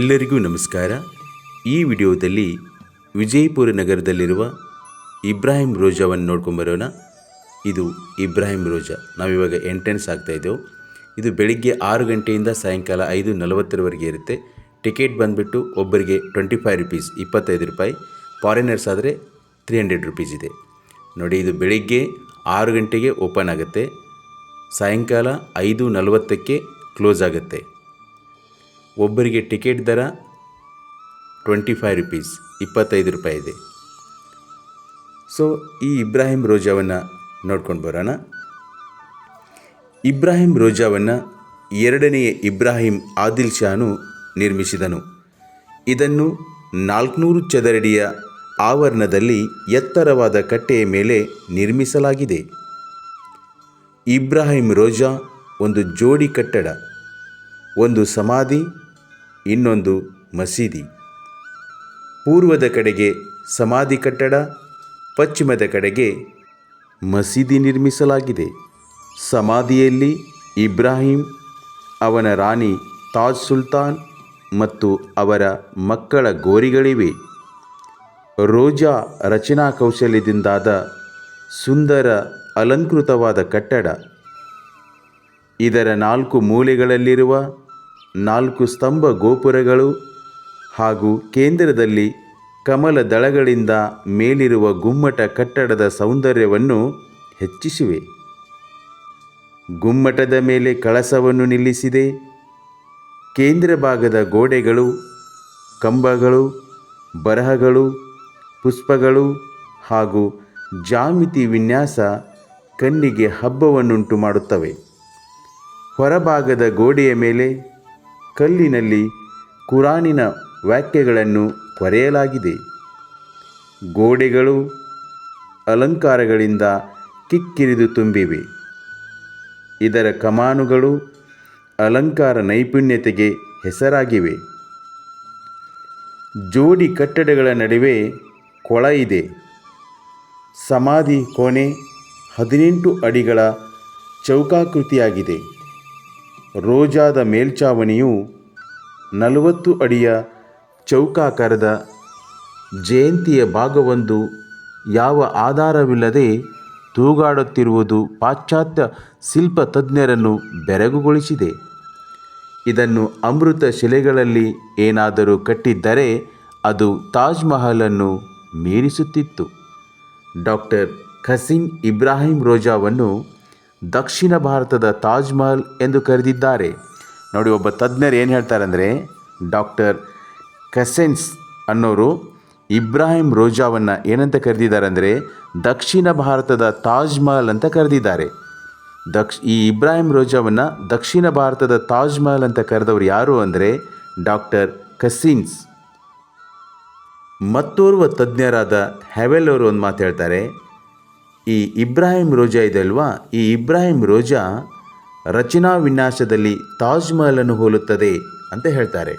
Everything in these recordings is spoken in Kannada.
ಎಲ್ಲರಿಗೂ ನಮಸ್ಕಾರ. ಈ ವಿಡಿಯೋದಲ್ಲಿ ವಿಜಯಪುರ ನಗರದಲ್ಲಿರುವ ಇಬ್ರಾಹಿಂ ರೋಜಾವನ್ನು ನೋಡ್ಕೊಂಬರೋಣ ಇದು ಇಬ್ರಾಹಿಂ ರೋಜಾ. ನಾವಿವಾಗ ಎಂಟ್ರೆನ್ಸ್ ಆಗ್ತಾ ಇದ್ದೆವು. ಇದು ಬೆಳಿಗ್ಗೆ ಆರು ಗಂಟೆಯಿಂದ ಸಾಯಂಕಾಲ ಐದು ನಲವತ್ತರವರೆಗೆ ಇರುತ್ತೆ. ಟಿಕೆಟ್ ಬಂದುಬಿಟ್ಟು ಒಬ್ಬರಿಗೆ ಟ್ವೆಂಟಿ ಫೈವ್ ರುಪೀಸ್, ಇಪ್ಪತ್ತೈದು ರೂಪಾಯಿ. ಫಾರಿನರ್ಸ್ ಆದರೆ ತ್ರೀ ಹಂಡ್ರೆಡ್ ರುಪೀಸ್ ಇದೆ. ನೋಡಿ, ಇದು ಬೆಳಿಗ್ಗೆ ಆರು ಗಂಟೆಗೆ ಓಪನ್ ಆಗುತ್ತೆ. ಸಾಯಂಕಾಲ ಐದು ನಲವತ್ತಕ್ಕೆ ಕ್ಲೋಸ್ ಆಗುತ್ತೆ. ಒಬ್ಬರಿಗೆ ಟಿಕೆಟ್ ದರ ಟ್ವೆಂಟಿ ಫೈವ್ ರುಪೀಸ್, ಇಪ್ಪತ್ತೈದು ರೂಪಾಯಿ ಇದೆ. ಸೊ ಈ ಇಬ್ರಾಹಿಂ ರೋಜಾವನ್ನು ನೋಡ್ಕೊಂಡು ಬರೋಣ. ಇಬ್ರಾಹಿಂ ರೋಜಾವನ್ನು ಎರಡನೆಯ ಇಬ್ರಾಹಿಂ ಆದಿಲ್ ಶಾನು ನಿರ್ಮಿಸಿದನು. ಇದನ್ನು ನಾಲ್ಕುನೂರು ಚದರಡಿಯ ಆವರಣದಲ್ಲಿ ಎತ್ತರವಾದ ಕಟ್ಟೆಯ ಮೇಲೆ ನಿರ್ಮಿಸಲಾಗಿದೆ. ಇಬ್ರಾಹಿಂ ರೋಜಾ ಒಂದು ಜೋಡಿ ಕಟ್ಟಡ. ಒಂದು ಸಮಾಧಿ, ಇನ್ನೊಂದು ಮಸೀದಿ. ಪೂರ್ವದ ಕಡೆಗೆ ಸಮಾಧಿ ಕಟ್ಟಡ, ಪಶ್ಚಿಮದ ಕಡೆಗೆ ಮಸೀದಿ ನಿರ್ಮಿಸಲಾಗಿದೆ. ಸಮಾಧಿಯಲ್ಲಿ ಇಬ್ರಾಹಿಂ, ಅವನ ರಾಣಿ ತಾಜ್ ಸುಲ್ತಾನ್ ಮತ್ತು ಅವರ ಮಕ್ಕಳ ಗೋರಿಗಳಿವೆ. ರೋಜಾ ರಚನಾ ಕೌಶಲ್ಯದಿಂದಾದ ಸುಂದರ ಅಲಂಕೃತವಾದ ಕಟ್ಟಡ. ಇದರ ನಾಲ್ಕು ಮೂಲೆಗಳಲ್ಲಿರುವ ನಾಲ್ಕು ಸ್ತಂಭ ಗೋಪುರಗಳು ಹಾಗೂ ಕೇಂದ್ರದಲ್ಲಿ ಕಮಲ ದಳಗಳಿಂದ ಮೇಲಿರುವ ಗುಮ್ಮಟ ಕಟ್ಟಡದ ಸೌಂದರ್ಯವನ್ನು ಹೆಚ್ಚಿಸಿವೆ. ಗುಮ್ಮಟದ ಮೇಲೆ ಕಳಸವನ್ನು ನಿಲ್ಲಿಸಿದೆ. ಕೇಂದ್ರ ಭಾಗದ ಗೋಡೆಗಳು, ಕಂಬಗಳು, ಬರಹಗಳು, ಪುಷ್ಪಗಳು ಹಾಗೂ ಜಾಮಿತಿ ವಿನ್ಯಾಸ ಕಣ್ಣಿಗೆ ಹಬ್ಬವನ್ನುಂಟು ಮಾಡುತ್ತವೆ. ಹೊರಭಾಗದ ಗೋಡೆಯ ಮೇಲೆ ಕಲ್ಲಿನಲ್ಲಿ ಕುರಾನಿನ ವಾಕ್ಯಗಳನ್ನು ಕೊರೆಯಲಾಗಿದೆ ಗೋಡೆಗಳು ಅಲಂಕಾರಗಳಿಂದ ಕಿಕ್ಕಿರಿದು ತುಂಬಿವೆ. ಇದರ ಕಮಾನುಗಳು ಅಲಂಕಾರ ನೈಪುಣ್ಯತೆಗೆ ಹೆಸರಾಗಿವೆ. ಜೋಡಿ ಕಟ್ಟಡಗಳ ನಡುವೆ ಕೊಳ ಇದೆ. ಸಮಾಧಿ ಕೋಣೆ ಹದಿನೆಂಟು ಅಡಿಗಳ ಚೌಕಾಕೃತಿಯಾಗಿದೆ. ರೋಜಾದ ಮೇಲ್ಛಾವಣಿಯು ನಲವತ್ತು ಅಡಿಯ ಚೌಕಾಕಾರದ ಜಯಂತಿಯ ಭಾಗವೊಂದು. ಯಾವ ಆಧಾರವಿಲ್ಲದೆ ತೂಗಾಡುತ್ತಿರುವುದು ಪಾಶ್ಚಾತ್ಯ ಶಿಲ್ಪ ತಜ್ಞರನ್ನು ಬೆರಗುಗೊಳಿಸಿದೆ. ಇದನ್ನು ಅಮೃತ ಶಿಲೆಗಳಲ್ಲಿ ಏನಾದರೂ ಕಟ್ಟಿದ್ದರೆ ಅದು ತಾಜ್ ಮಹಲನ್ನು ಮೀರಿಸುತ್ತಿತ್ತು. ಡಾಕ್ಟರ್ ಖಸಿಂಗ್ ಇಬ್ರಾಹಿಂ ರೋಜಾವನ್ನು ದಕ್ಷಿಣ ಭಾರತದ ತಾಜ್ ಮಹಲ್ ಎಂದು ಕರೆದಿದ್ದಾರೆ. ನೋಡಿ, ಒಬ್ಬ ತಜ್ಞರು ಏನು ಹೇಳ್ತಾರೆ ಅಂದರೆ, ಡಾಕ್ಟರ್ ಕಸೆನ್ಸ್ ಅನ್ನೋರು ಇಬ್ರಾಹಿಂ ರೋಜಾವನ್ನು ಏನಂತ ಕರೆದಿದ್ದಾರೆ ಅಂದರೆ, ದಕ್ಷಿಣ ಭಾರತದ ತಾಜ್ ಮಹಲ್ ಅಂತ ಕರೆದಿದ್ದಾರೆ. ದಕ್ಷ, ಈ ಇಬ್ರಾಹಿಂ ರೋಜಾವನ್ನು ದಕ್ಷಿಣ ಭಾರತದ ತಾಜ್ ಮಹಲ್ ಅಂತ ಕರೆದವರು ಯಾರು ಅಂದರೆ, ಡಾಕ್ಟರ್ ಕಸಿನ್ಸ್. ಮತ್ತೋರ್ವ ತಜ್ಞರಾದ ಹ್ಯಾವೆಲ್ ಅವರು ಒಂದು ಮಾತು ಹೇಳ್ತಾರೆ ಈ ಇಬ್ರಾಹಿಂ ರೋಜಾ ಇದೆ ಅಲ್ವಾ? ಈ ಇಬ್ರಾಹಿಂ ರೋಜಾ ರಚನಾ ವಿನ್ಯಾಸದಲ್ಲಿ ತಾಜ್ ಮಹಲನ್ನು ಹೋಲುತ್ತದೆ ಅಂತ ಹೇಳ್ತಾರೆ.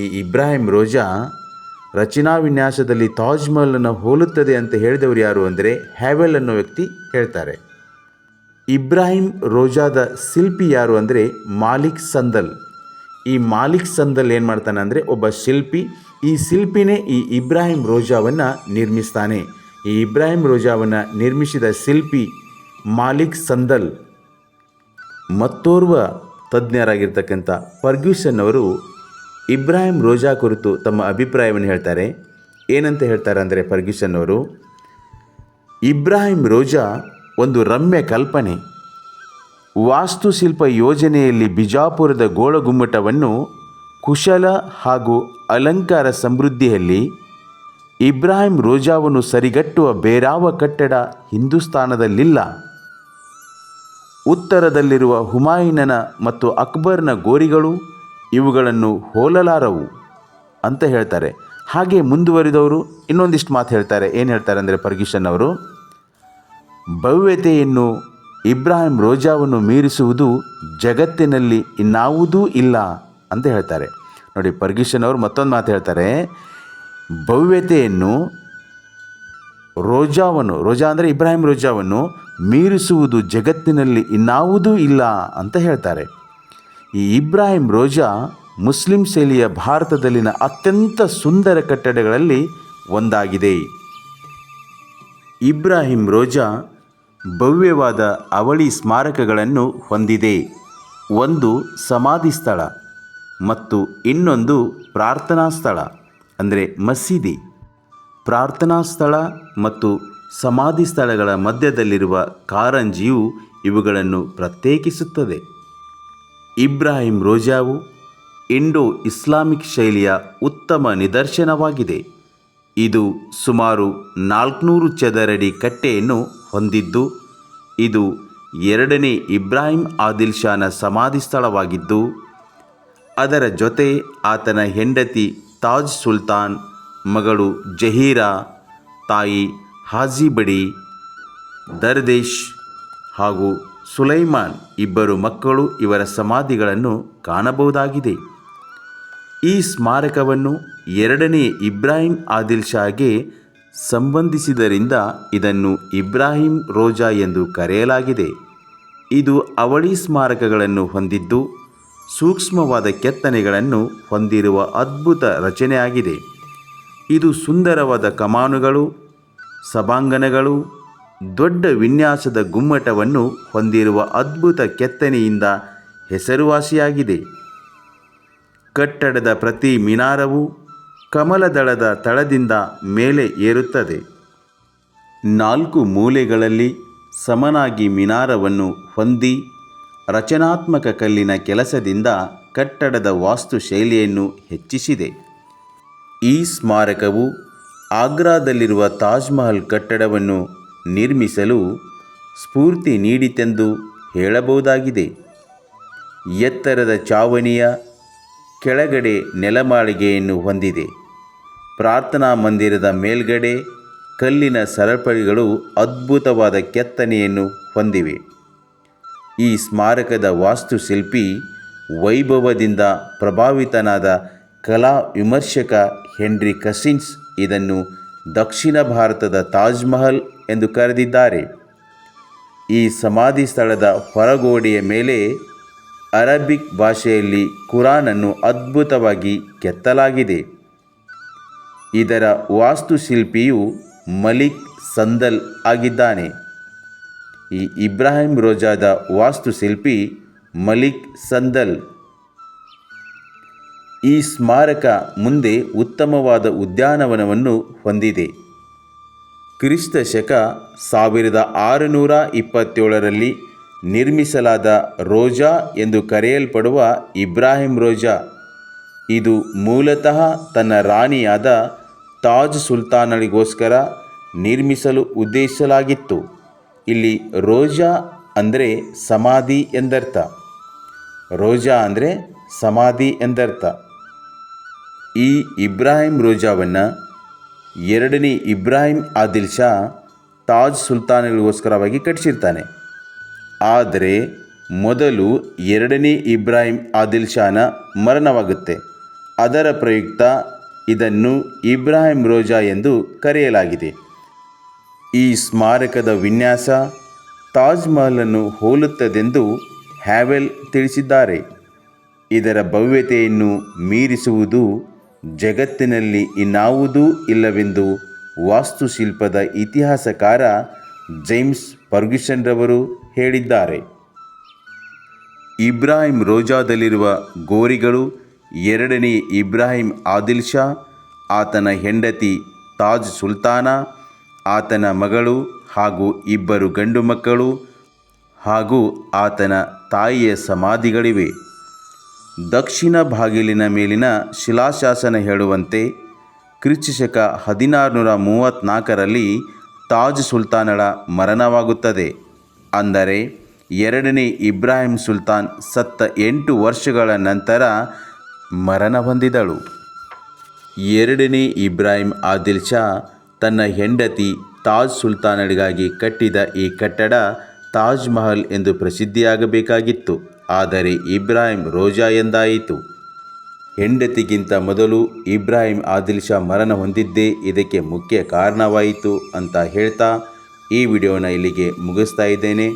ಈ ಇಬ್ರಾಹಿಂ ರೋಜಾ ರಚನಾ ವಿನ್ಯಾಸದಲ್ಲಿ ತಾಜ್ ಮಹಲನ್ನು ಹೋಲುತ್ತದೆ ಅಂತ ಹೇಳಿದವರು ಯಾರು ಅಂದರೆ ಹ್ಯಾವೆಲ್ ಅನ್ನೋ ವ್ಯಕ್ತಿ ಹೇಳ್ತಾರೆ. ಇಬ್ರಾಹಿಂ ರೋಜಾದ ಶಿಲ್ಪಿ ಯಾರು ಅಂದರೆ ಮಾಲಿಕ್ ಸಂದಲ್. ಈ ಮಾಲಿಕ್ ಸಂದಲ್ ಏನು ಮಾಡ್ತಾನೆ ಅಂದರೆ ಒಬ್ಬ ಶಿಲ್ಪಿ, ಈ ಶಿಲ್ಪಿನೇ ಈ ಇಬ್ರಾಹಿಂ ರೋಜಾವನ್ನು ನಿರ್ಮಿಸ್ತಾನೆ. ಈ ಇಬ್ರಾಹಿಂ ರೋಜಾವನ್ನು ನಿರ್ಮಿಸಿದ ಶಿಲ್ಪಿ ಮಾಲಿಕ್ ಸಂದಲ್ ಮತ್ತೋರ್ವ ತಜ್ಞರಾಗಿರ್ತಕ್ಕಂಥ ಫರ್ಗ್ಯೂಸನ್ ಅವರು ಇಬ್ರಾಹಿಂ ರೋಜಾ ಕುರಿತು ತಮ್ಮ ಅಭಿಪ್ರಾಯವನ್ನು ಹೇಳ್ತಾರೆ. ಏನಂತ ಹೇಳ್ತಾರೆ ಅಂದರೆ ಫರ್ಗ್ಯೂಸನ್ ಅವರು, ಇಬ್ರಾಹಿಂ ರೋಜಾ ಒಂದು ರಮ್ಯ ಕಲ್ಪನೆ. ವಾಸ್ತುಶಿಲ್ಪ ಯೋಜನೆಯಲ್ಲಿ ಬಿಜಾಪುರದ ಗೋಳಗುಮ್ಮಟವನ್ನು ಕುಶಲ ಹಾಗೂ ಅಲಂಕಾರ ಸಮೃದ್ಧಿಯಲ್ಲಿ ಇಬ್ರಾಹಿಂ ರೋಜಾವನ್ನು ಸರಿಗಟ್ಟುವ ಬೇರಾವ ಕಟ್ಟಡ ಹಿಂದೂಸ್ತಾನದಲ್ಲಿಲ್ಲ. ಉತ್ತರದಲ್ಲಿರುವ ಹುಮಾಯೂನನ ಮತ್ತು ಅಕ್ಬರ್ನ ಗೋರಿಗಳು ಇವುಗಳನ್ನು ಹೋಲಲಾರವು ಅಂತ ಹೇಳ್ತಾರೆ. ಹಾಗೆ ಮುಂದುವರಿದವರು ಇನ್ನೊಂದಿಷ್ಟು ಮಾತು ಹೇಳ್ತಾರೆ. ಏನು ಹೇಳ್ತಾರೆ ಅಂದರೆ ಪರ್ಗಿಷನ್ ಅವರು, ಭವ್ಯತೆಯನ್ನು ಇಬ್ರಾಹಿಂ ರೋಜಾವನ್ನು ಮೀರಿಸುವುದು ಜಗತ್ತಿನಲ್ಲಿ ಇನ್ನಾವುದೂ ಇಲ್ಲ ಅಂತ ಹೇಳ್ತಾರೆ. ನೋಡಿ ಪರ್ಗಿಷನ್ ಅವರು ಮತ್ತೊಂದು ಮಾತು ಹೇಳ್ತಾರೆ ಭವ್ಯತೆಯನ್ನು ರೋಜಾವನ್ನು, ರೋಜಾ ಅಂದರೆ ಇಬ್ರಾಹಿಂ ರೋಜಾವನ್ನು ಮೀರಿಸುವುದು ಜಗತ್ತಿನಲ್ಲಿ ಇನ್ನಾವುದೂ ಇಲ್ಲ ಅಂತ ಹೇಳ್ತಾರೆ. ಈ ಇಬ್ರಾಹಿಂ ರೋಜಾ ಮುಸ್ಲಿಂ ಶೈಲಿಯ ಭಾರತದಲ್ಲಿನ ಅತ್ಯಂತ ಸುಂದರ ಕಟ್ಟಡಗಳಲ್ಲಿ ಒಂದಾಗಿದೆ. ಇಬ್ರಾಹಿಂ ರೋಜಾ ಭವ್ಯವಾದ ಅವಳಿ ಸ್ಮಾರಕಗಳನ್ನು ಹೊಂದಿದೆ. ಒಂದು ಸಮಾಧಿ ಸ್ಥಳ ಮತ್ತು ಇನ್ನೊಂದು ಪ್ರಾರ್ಥನಾ ಸ್ಥಳ. ಅಂದರೆ ಮಸೀದಿ. ಪ್ರಾರ್ಥನಾ ಸ್ಥಳ ಮತ್ತು ಸಮಾಧಿ ಸ್ಥಳಗಳ ಮಧ್ಯದಲ್ಲಿರುವ ಕಾರಂಜಿಯು ಇವುಗಳನ್ನು ಪ್ರತ್ಯೇಕಿಸುತ್ತದೆ. ಇಬ್ರಾಹಿಂ ರೋಜಾವು ಇಂಡೋ ಇಸ್ಲಾಮಿಕ್ ಶೈಲಿಯ ಉತ್ತಮ ನಿದರ್ಶನವಾಗಿದೆ. ಇದು ಸುಮಾರು ನಾಲ್ಕುನೂರು ಚದರಡಿ ಕಟ್ಟೆಯನ್ನು ಹೊಂದಿದ್ದು, ಇದು ಎರಡನೇ ಇಬ್ರಾಹಿಂ ಆದಿಲ್ ಶಾನ ಸಮಾಧಿ ಸ್ಥಳವಾಗಿದ್ದು, ಅದರ ಜೊತೆ ಆತನ ಹೆಂಡತಿ ತಾಜ್ ಸುಲ್ತಾನ್, ಮಗಳು ಜಹೀರಾ, ತಾಯಿ ಹಾಜಿಬಡಿ ದರ್ದೇಶ್ ಹಾಗೂ ಸುಲೈಮಾನ್ ಇಬ್ಬರು ಮಕ್ಕಳು ಇವರ ಸಮಾಧಿಗಳನ್ನು ಕಾಣಬಹುದಾಗಿದೆ. ಈ ಸ್ಮಾರಕವನ್ನು ಎರಡನೇ ಇಬ್ರಾಹಿಂ ಆದಿಲ್ ಶಾಗೆ ಸಂಬಂಧಿಸಿದರಿಂದ ಇದನ್ನು ಇಬ್ರಾಹಿಂ ರೋಜಾ ಎಂದು ಕರೆಯಲಾಗಿದೆ. ಇದು ಅವಳಿ ಸ್ಮಾರಕಗಳನ್ನು ಹೊಂದಿದ್ದು ಸೂಕ್ಷ್ಮವಾದ ಕೆತ್ತನೆಗಳನ್ನು ಹೊಂದಿರುವ ಅದ್ಭುತ ರಚನೆಯಾಗಿದೆ. ಇದು ಸುಂದರವಾದ ಕಮಾನುಗಳು, ಸಭಾಂಗಣಗಳು, ದೊಡ್ಡ ವಿನ್ಯಾಸದ ಗುಮ್ಮಟವನ್ನು ಹೊಂದಿರುವ ಅದ್ಭುತ ಕೆತ್ತನೆಯಿಂದ ಹೆಸರುವಾಸಿಯಾಗಿದೆ. ಕಟ್ಟಡದ ಪ್ರತಿ ಮಿನಾರವು ಕಮಲದಳದ ತಳದಿಂದ ಮೇಲೆ ಏರುತ್ತದೆ. ನಾಲ್ಕು ಮೂಲೆಗಳಲ್ಲಿ ಸಮನಾಗಿ ಮಿನಾರವನ್ನು ಹೊಂದಿ ರಚನಾತ್ಮಕ ಕಲ್ಲಿನ ಕೆಲಸದಿಂದ ಕಟ್ಟಡದ ವಾಸ್ತು ಶೈಲಿಯನ್ನು ಹೆಚ್ಚಿಸಿದೆ. ಈ ಸ್ಮಾರಕವು ಆಗ್ರಾದಲ್ಲಿರುವ ತಾಜ್ ಮಹಲ್ ಕಟ್ಟಡವನ್ನು ನಿರ್ಮಿಸಲು ಸ್ಫೂರ್ತಿ ನೀಡಿತೆಂದು ಹೇಳಬಹುದಾಗಿದೆ. ಎತ್ತರದ ಚಾವಣಿಯ ಕೆಳಗಡೆ ನೆಲಮಾಳಿಗೆಯನ್ನು ಹೊಂದಿದೆ. ಪ್ರಾರ್ಥನಾ ಮಂದಿರದ ಮೇಲ್ಗಡೆ ಕಲ್ಲಿನ ಸರಪಳಿಗಳು ಅದ್ಭುತವಾದ ಕೆತ್ತನೆಯನ್ನು ಹೊಂದಿವೆ. ಈ ಸ್ಮಾರಕದ ವಾಸ್ತುಶಿಲ್ಪಿ ವೈಭವದಿಂದ ಪ್ರಭಾವಿತನಾದ ಕಲಾ ವಿಮರ್ಶಕ ಹೆನ್ರಿ ಕಸಿನ್ಸ್ ಇದನ್ನು ದಕ್ಷಿಣ ಭಾರತದ ತಾಜ್ ಮಹಲ್ ಎಂದು ಕರೆದಿದ್ದಾರೆ. ಈ ಸಮಾಧಿ ಸ್ಥಳದ ಹೊರಗೋಡೆಯ ಮೇಲೆ ಅರಬಿಕ್ ಭಾಷೆಯಲ್ಲಿ ಕುರಾನನ್ನು ಅದ್ಭುತವಾಗಿ ಕೆತ್ತಲಾಗಿದೆ. ಇದರ ವಾಸ್ತುಶಿಲ್ಪಿಯು ಮಲಿಕ್ ಸಂದಲ್ ಆಗಿದ್ದಾನೆ. ಈ ಇಬ್ರಾಹಿಂ ರೋಜಾದ ವಾಸ್ತುಶಿಲ್ಪಿ ಮಲಿಕ್ ಸಂದಲ್. ಈ ಸ್ಮಾರಕ ಮುಂದೆ ಉತ್ತಮವಾದ ಉದ್ಯಾನವನವನ್ನು ಹೊಂದಿದೆ. ಕ್ರಿಸ್ತ ಶಕ ಸಾವಿರದ ಆರುನೂರ ಇಪ್ಪತ್ತೇಳರಲ್ಲಿ ನಿರ್ಮಿಸಲಾದ ರೋಜಾ ಎಂದು ಕರೆಯಲ್ಪಡುವ ಇಬ್ರಾಹಿಂ ರೋಜಾ. ಇದು ಮೂಲತಃ ತನ್ನ ರಾಣಿಯಾದ ತಾಜ್ ಸುಲ್ತಾನಳಿಗೋಸ್ಕರ ನಿರ್ಮಿಸಲು ಉದ್ದೇಶಿಸಲಾಗಿತ್ತು. ಇಲ್ಲಿ ರೋಜಾ ಅಂದರೆ ಸಮಾಧಿ ಎಂದರ್ಥ. ರೋಜಾ ಅಂದರೆ ಸಮಾಧಿ ಎಂದರ್ಥ. ಈ ಇಬ್ರಾಹಿಂ ರೋಜಾವನ್ನು ಎರಡನೇ ಇಬ್ರಾಹಿಂ ಆದಿಲ್ ಶಾ ತಾಜ್ ಸುಲ್ತಾನಗಳಿಗೋಸ್ಕರವಾಗಿ ಕಟ್ಟಿಸಿರ್ತಾನೆ. ಆದರೆ ಮೊದಲು ಎರಡನೇ ಇಬ್ರಾಹಿಂ ಆದಿಲ್ ಶಾನ ಮರಣವಾಗುತ್ತೆ. ಅದರ ಪ್ರಯುಕ್ತ ಇದನ್ನು ಇಬ್ರಾಹಿಂ ರೋಜಾ ಎಂದು ಕರೆಯಲಾಗಿದೆ. ಈ ಸ್ಮಾರಕದ ವಿನ್ಯಾಸ ತಾಜ್ ಮಹಲನ್ನು ಹೋಲುತ್ತದೆಂದು ಹ್ಯಾವೆಲ್ ತಿಳಿಸಿದ್ದಾರೆ. ಇದರ ಭವ್ಯತೆಯನ್ನು ಮೀರಿಸುವುದು ಜಗತ್ತಿನಲ್ಲಿ ಇನ್ನಾವುದೂ ಇಲ್ಲವೆಂದು ವಾಸ್ತುಶಿಲ್ಪದ ಇತಿಹಾಸಕಾರ ಜೇಮ್ಸ್ ಫರ್ಗ್ಯೂಸನ್ ರವರು ಹೇಳಿದ್ದಾರೆ. ಇಬ್ರಾಹಿಂ ರೋಜಾದಲ್ಲಿರುವ ಗೋರಿಗಳು ಎರಡನೇ ಇಬ್ರಾಹಿಂ ಆದಿಲ್ ಶಾ ಆತನ ಹೆಂಡತಿ ತಾಜ್ ಸುಲ್ತಾನ ಆತನ ಮಗಳು ಹಾಗೂ ಇಬ್ಬರು ಗಂಡು ಮಕ್ಕಳು ಹಾಗೂ ಆತನ ತಾಯಿಯ ಸಮಾಧಿಗಳಿವೆ. ದಕ್ಷಿಣ ಬಾಗಿಲಿನ ಮೇಲಿನ ಶಿಲಾಶಾಸನ ಹೇಳುವಂತೆ ಕ್ರಿಸ್ತಶಕ ಹದಿನಾರುನೂರ ಮೂವತ್ತ್ನಾಲ್ಕರಲ್ಲಿ ತಾಜ್ ಸುಲ್ತಾನಳ ಮರಣವಾಗುತ್ತದೆ. ಅಂದರೆ ಎರಡನೇ ಇಬ್ರಾಹಿಂ ಸುಲ್ತಾನ್ ಸತ್ತ ಎಂಟು ವರ್ಷಗಳ ನಂತರ ಮರಣ ಹೊಂದಿದಳು. ಎರಡನೇ ಇಬ್ರಾಹಿಂ ಆದಿಲ್ ಶಾ ತನ್ನ ಹೆಂಡತಿ ತಾಜ್ ಸುಲ್ತಾನಳಿಗಾಗಿ ಕಟ್ಟಿದ ಈ ಕಟ್ಟಡ ತಾಜ್ ಮಹಲ್ ಎಂದು ಪ್ರಸಿದ್ಧಿಯಾಗಬೇಕಾಗಿತ್ತು. ಆದರೆ ಇಬ್ರಾಹಿಂ ರೋಜಾ ಎಂದಾಯಿತು. ಹೆಂಡತಿಗಿಂತ ಮೊದಲು ಇಬ್ರಾಹಿಂ ಆದಿಲ್ ಶಾ ಮರಣ ಹೊಂದಿದ್ದೇ ಇದಕ್ಕೆ ಮುಖ್ಯ ಕಾರಣವಾಯಿತು ಅಂತ ಹೇಳ್ತಾ ಈ ವಿಡಿಯೋನ ಇಲ್ಲಿಗೆ ಮುಗಿಸ್ತಾ ಇದ್ದೇನೆ.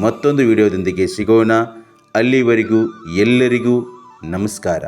ಮತ್ತೊಂದು ವಿಡಿಯೋದೊಂದಿಗೆ ಸಿಗೋಣ. ಅಲ್ಲಿವರೆಗೂ ಎಲ್ಲರಿಗೂ ನಮಸ್ಕಾರ.